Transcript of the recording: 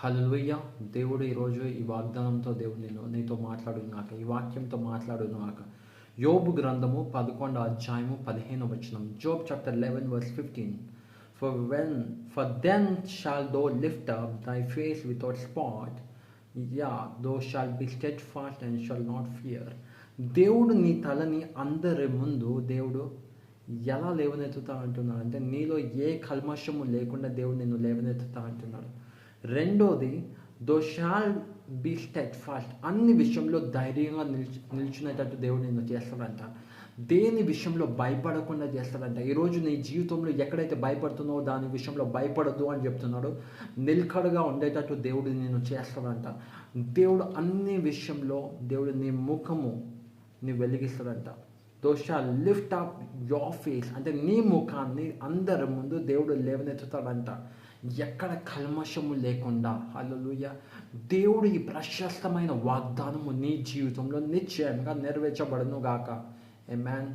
హల్లెలూయా. దేవుడు ఈరోజు ఈ వాగ్దానంతో దేవుడు నేను నీతో మాట్లాడున్నాక ఈ వాక్యంతో మాట్లాడున్నాక యోబు గ్రంథము పదకొండు అధ్యాయము పదిహేను వచనం. Job chapter eleven verse fifteen for when for then shall thou lift up thy face without spot yea thou shall be steadfast and shall not fear దేవుడు నీ తలని అందరి ముందు దేవుడు ఎలా లేవనెత్తుతా అంటున్నాడు? అంటే నీలో ఏ కల్మషము లేకుండా దేవుడు నిన్ను లేవనెత్తుతా అంటున్నాడు. రెండోది thou shall be steadfast అన్ని విషయంలో ధైర్యంగా నిల్చు నిల్చునేటట్టు దేవుడు నిన్ను చేస్తాడంట. దేని విషయంలో భయపడకుండా చేస్తాడంట. ఈరోజు నీ జీవితంలో ఎక్కడైతే భయపడుతున్నావో దాని విషయంలో భయపడద్దు అని చెప్తున్నాడు. నిల్కడగా ఉండేటట్టు దేవుడు నేను చేస్తాడంట. దేవుడు అన్ని విషయంలో దేవుడు నీ ముఖము నీ వెలిగిస్తాడంట. దోష లిఫ్ట్ అప్ యోర్ ఫేస్ అంటే నీ ముఖాన్ని అందరి ముందు దేవుడు లేవనెత్తుతాడంట. ఎక్కడ కల్మషము లేకుండా. హల్లెలూయ దేవుడు ఈ ప్రశస్తమైన వాగ్దానము నీ జీవితంలో నిశ్చయంగా నెరవేర్చబడును గాక. ఏ మ్యాన్